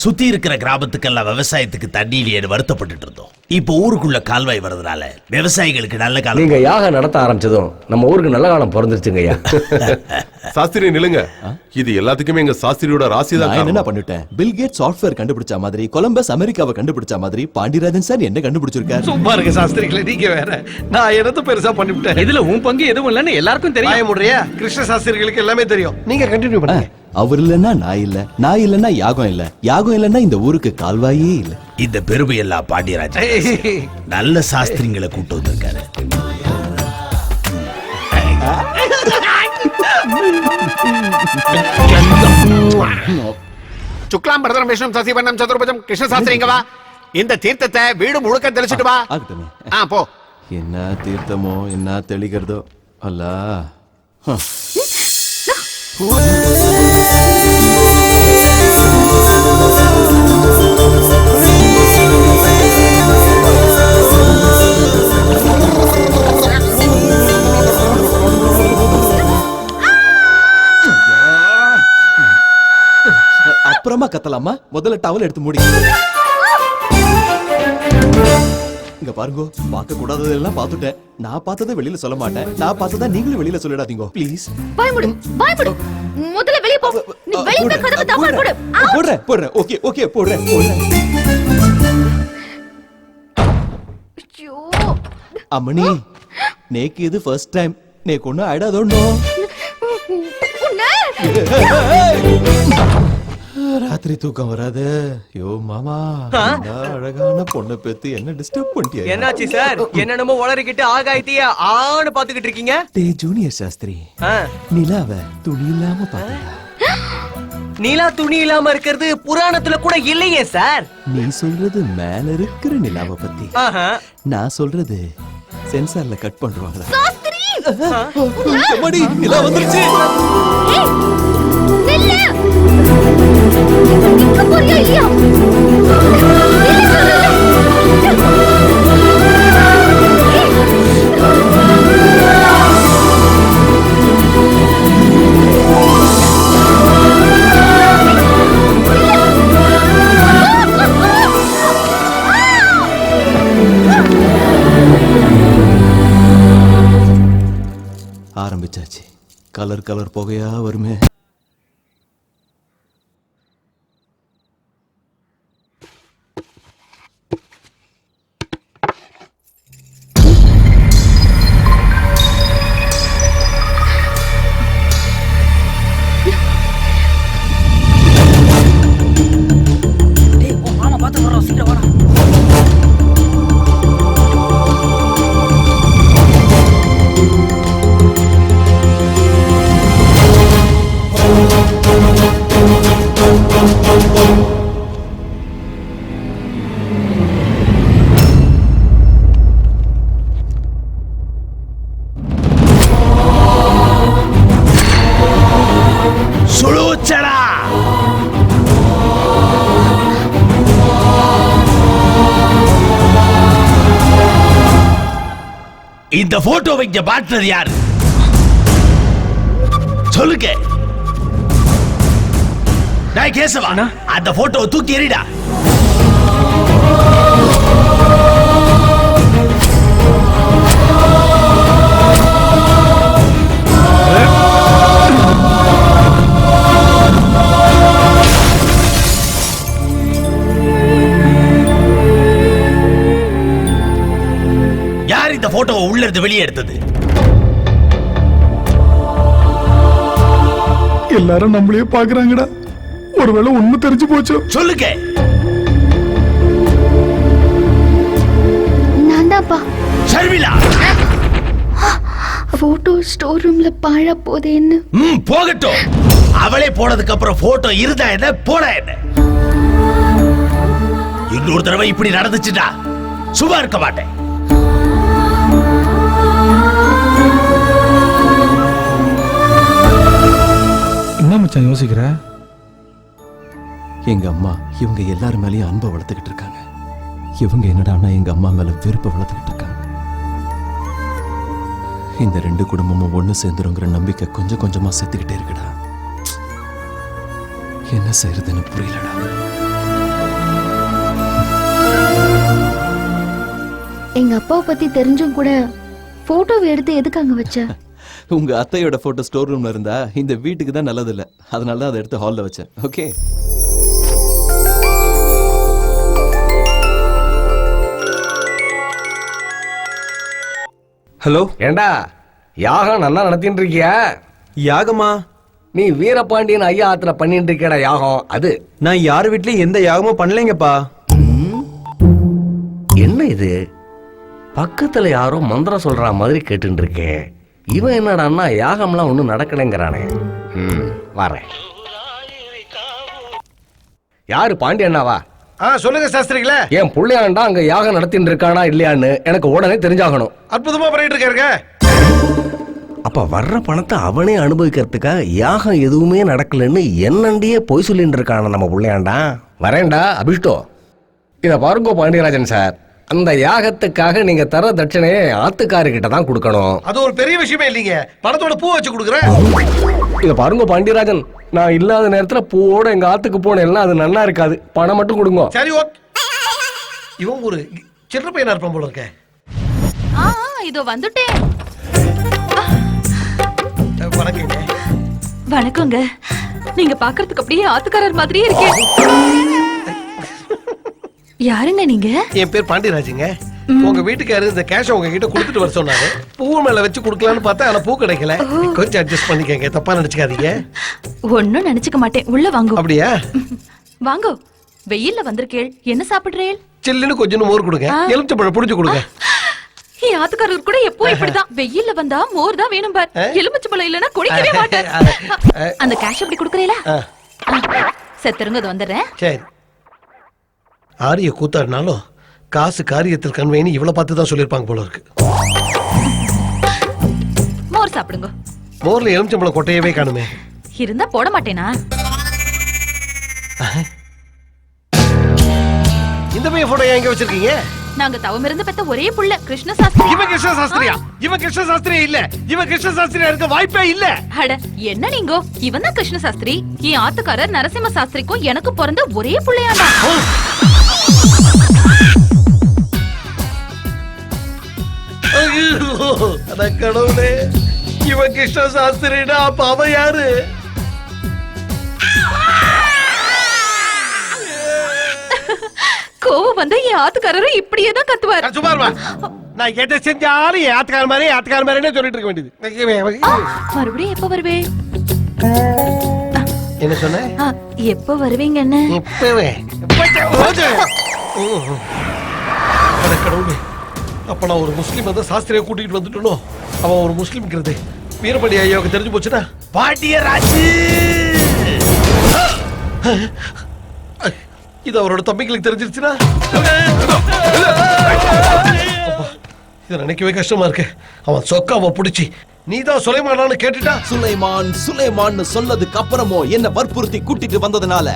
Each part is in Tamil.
சுத்தி இருக்கிற கிராமத்துக்கெல்லாம் விவசாயத்துக்கு தண்ணி இல்லையேன்னு வருத்தப்பட்டுட்டு இருந்தோம். இப்போ ஊருக்குள்ள கால்வாய் வர்றதுனால விவசாயிகளுக்கு நல்ல காலம் நீங்க யாகம் நடத்த ஆரம்பிச்சதும் நம்ம ஊருக்கு நல்ல காலம் பிறந்துருச்சுங்க ஐயா. சாஸ்திரி நிலுங்க இது எல்லாத்துக்குமே எங்க சாஸ்திரியோட ராசி தான் நான் என்ன. பண்ணிட்டேன்? பில் கேட் சாஃப்ட்வேர் கண்டுபிடிச்ச மாதிரி கொலம்பஸ் அமெரிக்காவை கண்டுபிடிச்ச மாதிரி பாண்டியராஜன் சார் என்ன கண்டுபிடிச்சிருக்காரு. சும்மா இருக்க சாஸ்திரிகளே நீங்க வேற. நான் என்னத்த பெருசா பண்ணிவிட்டேன்? இதுல உன் பங்கு எதுவும் இல்லைன்னு எல்லாருக்கும் தெரியும். முடுறியா? கிருஷ்ண சாஸ்திரிகளுக்கு எல்லாமே தெரியும். நீங்க கண்டினியூ பண்ணுங்க. அவர் இல்லைன்னா நான் இல்ல நான் இல்லைன்னா யாகம் இல்ல யாகம் இல்லைன்னா இந்த ஊருக்கு கால்வாயே இல்ல. இந்த பெருமை எல்லாம் பாண்டியராஜன் நல்ல சாஸ்திரிங்களை கூட்டு வந்திருக்காரு. சுக்லாம் பரதரம் விஷ்ணு சசிவண்ணம் சதுர்புஜம் கிருஷ்ண சாஸ்திரிங்க இந்த தீர்த்தத்தை வீடு முழுக்க தெளிச்சிட்டு வா. ஆ போ. என்ன தீர்த்தமோ என்ன தெளிக்கிறதோ? அல்ல. அப்புறமா கத்தலாமா? முதல்ல டவல் எடுத்து மூடி. இங்க பாருங்க பார்க்க கூடாததெல்லாம் பார்த்துட்டேன். நான் பார்த்ததை வெளியில சொல்ல மாட்டேன். நான் பார்த்ததை நீங்களும் வெளியில சொல்லிடாதீங்க. ப்ளீஸ் பயமுடு பயமுடு. முதல்ல வெளிய போ. நீ வெளிய போய் கதவு தாப்பால் போடு! போடுறேன் போடுறேன். ஓகே ஓகே போடுறேன் போடுறேன். ஐயோ. அம்மணி நேக்கு இது ஃபர்ஸ்ட் டைம் நேக்கு ஒன்னும் ஆயிடாதோன்னோ. உன்னை. ராத்திரி தூக்கம் வராது. யோ மாமா அழகான பொண்ணை பெத்து என்ன டிஸ்டர்ப் பண்ணிட்டியா? என்னாச்சு சார்? என்னென்னமோ உளறிக்கிட்டு ஆகாயத்தையே ஆன்னு பாத்துக்கிட்டு இருக்கீங்க? டே ஜூனியர் சாஸ்திரி. ஆ, நிலாவ துணி இல்லாம பாத்தியா நீலா துணி இல்லாம இருக்கிறது புராணத்துல கூட இல்லையே சார். நீ சொல்றது மேல இருக்கிற நிலாவை பத்தி. நான் சொல்றது சென்சார்ல கட் பண்றாங்களா சாஸ்திரி! நிலா வந்துருச்சு. ஆரம்பிச்சாச்சு. கலர் கலர் புகையா வருமே. இந்த போட்டோவை இங்க பார்த்தது யாரு? சொல்லுங்க. டேய் கேசவா அந்த போட்டோவை தூக்கி எறிடா. வெளியே எடுத்தது எல்லாரும் நம்மளே பாக்குறாங்கடா ஒருவேளை உண்மை தெரிஞ்சு போச்சோ. சொல்லுங்க. நான் தான்ப்பா ஷர்மிளா. போட்டோ ஸ்டோர் ரூம்ல பாழா போதேன்னு ம் போகட்டும். அவளே போனதுக்கு அப்புறம் போட்டோ இருந்தா என்ன போனா என்ன? இன்னொரு தடவை இப்படி நடந்துச்சுடா சும்மா இருக்க மாட்டேன். மச்சான் யோசிக்கிற? எங்க அம்மா இவங்க எல்லார் மேலேயும் அன்பை வளர்த்துக்கிட்டு இருக்காங்க. இவங்க என்னடா எங்க அம்மா மேல வெறுப்பை வளர்த்துக்கிட்டு இருக்காங்க. இந்த ரெண்டு குடும்பமும் ஒண்ணு சேர்ந்துருங்கிற நம்பிக்கை கொஞ்சம் கொஞ்சமா செத்துக்கிட்டே இருக்குடா. என்ன செய்யறதுன்னு புரியலடா. எங்க அப்பாவை பத்தி தெரிஞ்சும் கூட போட்டோவை எடுத்து எதுக்காங்க வச்ச? உங்க அத்தையோட போட்டோ ஸ்டோர் ரூம்ல இருந்தா இந்த வீட்டுக்கு தான் நல்லது இல்ல அதனால தான் அதை எடுத்து ஹால்ல வச்சேன். ஓகே ஹலோ ஏண்டா யாகம் நல்லா நடத்திட்டு இருக்கியா? யாகமா? நீ வீரபாண்டியன் ஐயா ஆத்துல பண்ணிட்டு இருக்கேடா யாகம். அது. நான் யார் வீட்லயும் எந்த யாகமும் பண்ணலைங்கப்பா. என்ன இது? பக்கத்துல யாரோ மந்திரம் சொல்ற மாதிரி கேட்டுட்டு இருக்கேன் இவன் என்னடான்னா யாகம்லாம் ஒன்றும் நடக்கலைங்கிறானே. ம் வரேன். யாரு? பாண்டியண்ணாவா ஆ சொல்லுங்க சாஸ்திரிகளே. என் புள்ளையாண்டா அங்க யாகம் நடத்திட்டு இருக்கானா இல்லையான்னு எனக்கு உடனே தெரிஞ்சாகணும். அற்புதமா பண்ணிட்டு இருக்காருங்க. அப்ப வர்ற பணத்தை அவனே அனுபவிக்கிறதுக்காக யாகம் எதுவுமே நடக்கலன்னு என்னண்டியே பொய் சொல்லிட்டு இருக்கான நம்ம புள்ளையாண்டா? வரேன்டா அபிஷ்டோ. இத பாருங்கோ பாண்டியராஜன் சார். அந்த யாகத்துக்காக நீங்க தர தட்சணையை ஆத்துக்காரர்கிட்ட தான் கொடுக்கணும். அது ஒரு பெரிய விஷயமே இல்லைங்க. பணத்தோட பூ வச்சு கொடுக்குறேன். இத பாருங்க பாண்டியராஜன். நான் இல்லாத நேரத்துல பூவோட எங்க ஆத்துக்கு போனேன்லாம் அது நல்லா இருக்காது. பணம் மட்டும் கொடுங்க. சரி ஓகே. இவன் ஒரு சின்ன பையனா இருப்பான் போல இருக்க. ஆ இதோ வந்துட்டேன். வணக்கங்க. வணக்கங்க. நீங்க பாக்குறதுக்கு அப்படியே ஆத்துக்காரர் மாதிரியே இருக்கேன் யாருங்க நீங்க? என் பேர் பாண்டியராஜுங்க. உங்க வீட்டுக்காரு இந்த கேஷ் உங்க கிட்ட கொடுத்துட்டு வர சொன்னாரு. பூ மேல வச்சு கொடுக்கலாம்னு பார்த்தா ஆனா பூ கிடைக்கல. கொஞ்சம் அட்ஜஸ்ட் பண்ணிக்கங்க. தப்பா நினைச்சுக்காதீங்க. ஒன்னும் நினைச்சுக்க மாட்டேன். உள்ள வாங்கோ. அப்படியா? வாங்கோ. வெயில்ல வந்திருக்கேள். என்ன சாப்பிடுறேள்? சில்லுன்னு கொஞ்சம் மோர் கொடுங்க. எலுமிச்சம்பழம் புடிச்சு கொடுங்க. ஆத்துக்காரர் கூட எப்போ இப்படிதான்? வெயில்ல வந்தா மோர் தான் வேணும் பார். எலுமிச்சை பழம் இல்லனா குடிக்கவே மாட்டார். அந்த கேஷ் அப்படி குடுக்கறீங்களா ஆ. செத்துருங்க அது வந்துடுறேன். சரி. ஆரிய கூத்தாடினாலும் காசு காரியத்தில் கண்வேன்னு இவ்வளவு பார்த்து தான் சொல்லியிருப்பாங்க போல இருக்கு. மோர் சாப்பிடுங்க. மோர்ல எலுமிச்சம்பழம் கொட்டையவே காணுமே. இருந்தா போட மாட்டேனா? இந்த பையன் போட்டோ எங்க வச்சிருக்கீங்க? நாங்க தவம் இருந்து பெத்த ஒரே புள்ள கிருஷ்ண சாஸ்திரி. இவன் கிருஷ்ண சாஸ்திரியா? இவன் கிருஷ்ண சாஸ்திரியா இல்ல. இவன் கிருஷ்ண சாஸ்திரியா இருக்க வாய்ப்பே இல்ல. அட என்ன நீங்கோ? இவன் தான் கிருஷ்ண சாஸ்திரி. என் ஆத்துக்காரர் நரசிம்ம சாஸ்திரிக்கும் எனக்கு பிறந்த ஒரே புள்ளையாண்டா அட கடவுளே இவன் கிருஷ்ண சாஸ்திரினா அப்ப அவன் யாரு? கோவம் வந்தா என் ஆத்துக்காரரும் இப்படியே தான் கத்துவார். நான் சும்மா இருமா. நான் எதை செஞ்சாலும் என் ஆத்துக்கார மாதிரி ஆத்துக்கார மாதிரினே சொல்லிட்டு இருக்க வேண்டியது. மறுபடியும் எப்ப வருவே? என்ன சொன்ன? ஆ, எப்ப வருவீங்கன்னு? இப்பவே. அட கடவுளே. அப்ப நான் ஒரு முஸ்லீம் வந்து சாஸ்திரியை கூட்டிட்டு வந்துட்டனோ? அவன் ஒரு முஸ்லீம்ங்கிறது. வீரபடி ஐயாவுக்கு தெரிஞ்சு போச்சுன்னா? பாண்டியராஜு! இது அவரோட தம்பிங்களுக்கு தெரிஞ்சிருச்சுன்னா? இதை நினைக்கவே கஷ்டமா இருக்கு. அவன் சொக்காம புடிச்சு நீ தான் சுலைமானான்னு கேட்டுட்டா? சுலைமான் சுலைமான்னு சொன்னதுக்கு அப்புறமோ என்ன வற்புறுத்தி கூட்டிட்டு வந்ததுனால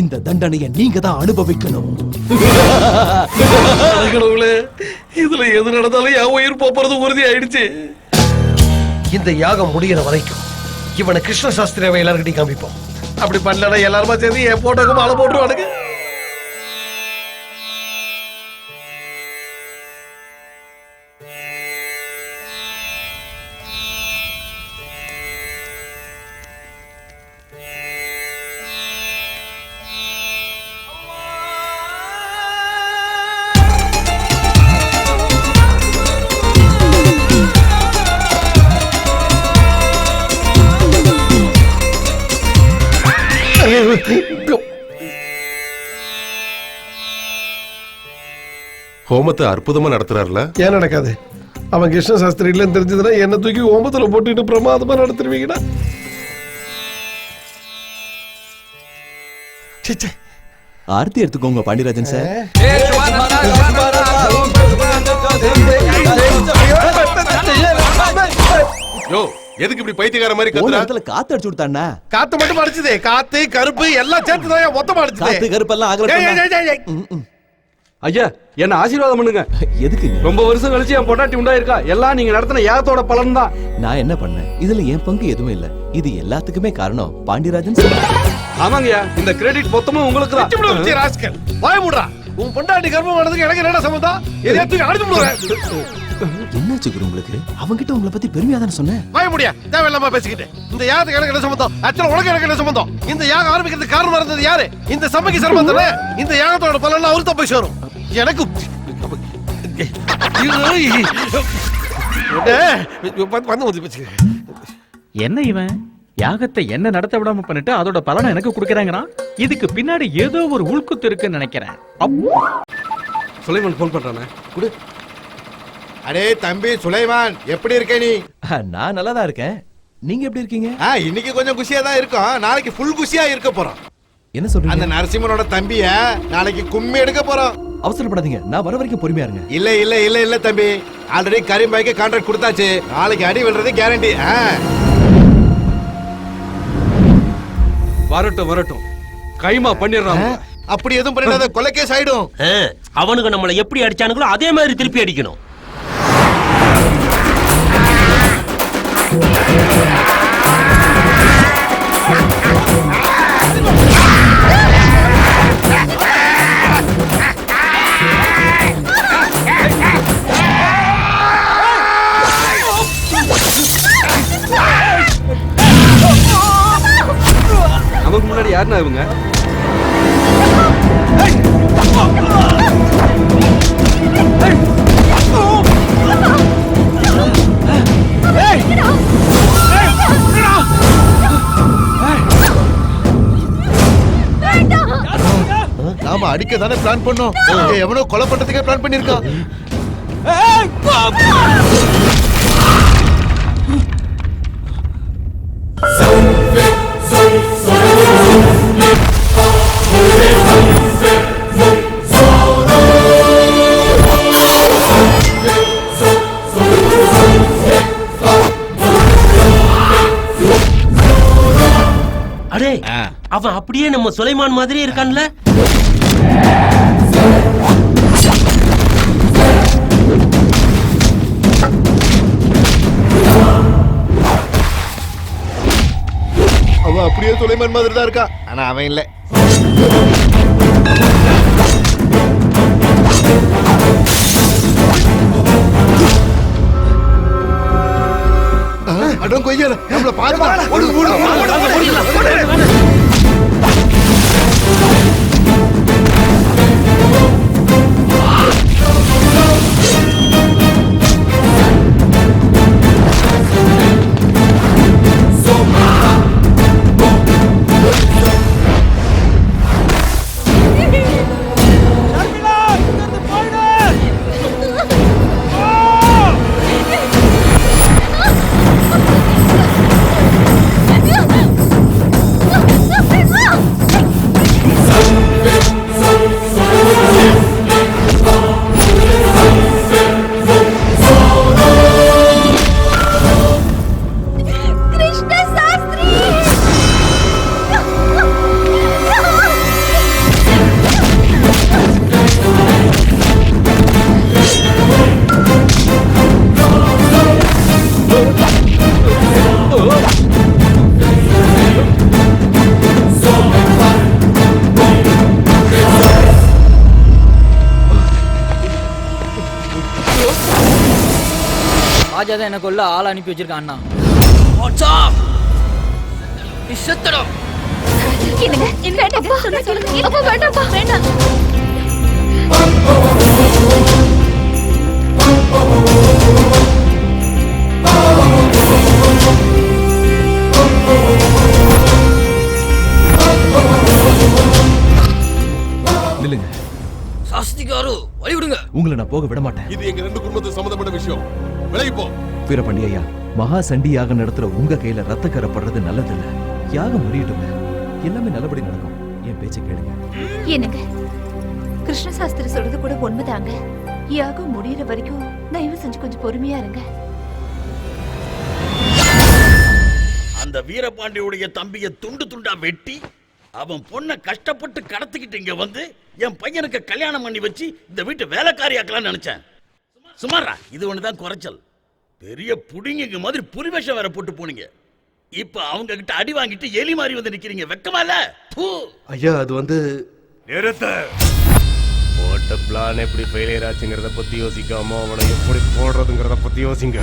இந்த தண்டனையை நீங்க தான் அனுபவிக்கணும். இதுல எது நடந்தாலும் என் உயிர் போறது உறுதி ஆயிடுச்சு. இந்த யாகம் முடிகிற வரைக்கும் இவனை கிருஷ்ண சாஸ்திரியாவை எல்லார்கிட்டையும் காமிப்போம் அப்படி பண்ணலன்னா எல்லாருமா சேர்ந்து என் போட்டோக்கு மாலை போட்டுருவானுங்க. ஹோமத்தை அற்புதமா நடத்துறாருல ஏன் நடக்காது அவன் கிருஷ்ண சாஸ்திரி இல்லைன்னு தெரிஞ்சதுன்னா என்ன தூக்கி ஓமத்துல போட்டுட்டு பிரமாதமா நடத்துருவீங்கடா. ஆர்த்தி எடுத்துக்கோங்க பாண்டியராஜன் சார் யோ எதுக்கு இப்படி பைத்தியக்கார மாதிரி கத்துற? இடத்துல காத்து அடிச்சு விட்டாண்ணா காத்து மட்டும் அடிச்சதே. காத்து கருப்பு எல்லாம் சேர்த்து தான் மொத்தமா காத்து அடிச்சதே கருப்பெல்லாம் ஏய், ஏய், ஆகல. ஐயா என்ன ஆசீர்வாதம் பண்ணுங்க. எதுக்கு ரொம்ப வருஷம் கழிச்சு என் பொண்டாட்டி உண்டாயிருக்கா. எல்லாம் நீங்க நடத்தின யாகத்தோட பலன் தான். நான் என்ன பண்ணேன்? இதுல என் பங்கு எதுவும் இல்ல. இது எல்லாத்துக்குமே காரணம் பாண்டியராஜன் சார். ஆமாங்கய்யா இந்த கிரெடிட் மொத்தமும் உங்களுக்கு தான். ராஸ்கல். வாய மூடுறா. உன் பொண்டாட்டி கர்ப்பம் ஆனதுக்கு எனக்கு என்னடா சம்பந்தம் எதையாத்துக்கு அடிச்சு விடுவேன் என்னாச்சு குரு உங்களுக்கு? அவங்கிட்ட உங்களை பத்தி பெருமையா தானே சொன்னேன் வாய முடியா. தேவையில்லாம பேசிக்கிட்டு. இந்த யாகத்துக்கு எனக்கு என்ன சம்பந்தம்? ஆக்சுவலா உனக்கு எனக்கு என்ன சம்பந்தம்? இந்த யாகம் ஆரம்பிக்கிறதுக்கு காரணமா இருந்தது யாரு? இந்த சபைக்கு சர்மம் தானே? இந்த யாகத்தோட பலன் அவரு தான் போய் சேரும். எனக்கு ஏய், வந்து வந்து வந்து பேசுங்க என்ன இவன்? யாகத்தை என்ன நடத்த விடாம பண்ணிட்டு அதோட பலனை எனக்கு கொடுக்கறாங்கறான் இதுக்கு பின்னாடி ஏதோ ஒரு உள்குத்து இருக்குன்னு நினைக்கிறேன். சுலைமன் ஃபோன் பண்றானே? குடு. அடே தம்பி சுலைமான் எப்படி இருக்க நீ? நான் நல்லா தான் இருக்கேன். நீங்க எப்படி இருக்கீங்க? ஆ, இன்னைக்கு கொஞ்சம் குஷியா தான் இருக்கும். நாளைக்கு ஃபுல் குஷியா இருக்க போறோம். என்ன அந்த சொல்றீங்க நரசிம்மனோட தம்பிய நாளைக்கு கும்மி எடுக்க போறோம். அவசரப்படாதீங்க. நான் வர வரைக்கும் பொறுமையா இருங்க. இல்ல இல்ல இல்ல இல்ல தம்பி. ஆல்ரெடி கரீம்பாய்க்கு கான்ட்ராக்ட் கொடுத்தாச்சு. நாளைக்கு அடி விழுறது கேரண்டி வரட்டும் வரட்டும். கைமா பண்ணிடுறான் அப்படி எதுவும் பண்ணிடாத. கொலை கேஸ் ஆயிடும். அவனுக்கு நம்மளை எப்படி அடிச்சானுங்களோ அதே மாதிரி திருப்பி அடிக்கணும். நமக்கு முன்னாடி யாருன்னா இவங்க? நாம அடிக்க தானே பிளான் பண்ணோம் எவனோ கொலை பண்றதுக்கே பிளான் பண்ணிருக்கான் அவன் அப்படியே நம்ம சுலைமான் மாதிரியே இருக்கான்ல? அப்படியே சுலைமான் மாதிரி தான் இருக்கான் ஆனா அவன் இல்ல. அடம் கொய்யால நம்மள பாருமா. ராஜா தான் எனக்கு உள்ள ஆள் அனுப்பி வச்சிருக்கான் அண்ணா. அப்பா வேண்டாம்ப்பா வேண்டாம் நில்லுங்க. சாஸ்திகாரு வழி விடுங்க உங்களை நான் போக விட மாட்டேன். இது எங்க ரெண்டு குடும்பத்துக்கு சம்பந்தப்பட்ட விஷயம். விலகி போ வீரபாண்டி ஐயா மகா சண்டி யாகம் நடத்துற உங்க கையில ரத்த கரப்படுறது நல்லதில்ல. யாகம் முடியட்டுங்க. எல்லாமே நல்லபடி நடக்கும். என் பேச்சை கேளுங்க. என்னங்க? கிருஷ்ண சாஸ்திரி சொல்றது கூட உண்மைதாங்க. யாகம் முடியற வரைக்கும் தயவு செஞ்சு கொஞ்சம் பொறுமையா இருங்க. அந்த வீரபாண்டியுடைய தம்பிய துண்டு துண்டா வெட்டி அவன் பொண்ணை கஷ்டப்பட்டு கடத்திக்கிட்டு இங்க வந்து என் பையனுக்கு கல்யாணம் பண்ணி வச்சு இந்த வீட்டு வேலைக்காரியாக்கலாம்னு நினைச்சேன். சுமாரா இது ஒண்ணுதான் குறைச்சல். பெரிய புடிங்க மாதிரி புலிவேஷம் வேற போட்டு போனீங்க. இப்ப அவங்க கிட்ட அடி வாங்கிட்டு எலி மாதிரி வந்து நிக்கிறீங்க வெக்கமா இல்ல? தூ. ஐயா அது வந்து நிறுத்து. பிளான் எப்படி ஃபெயிலியர் ஆச்சுங்கிறத பத்தி யோசிக்காம அவனை எப்படி போடுறதுங்கிறத பத்தி யோசிங்க.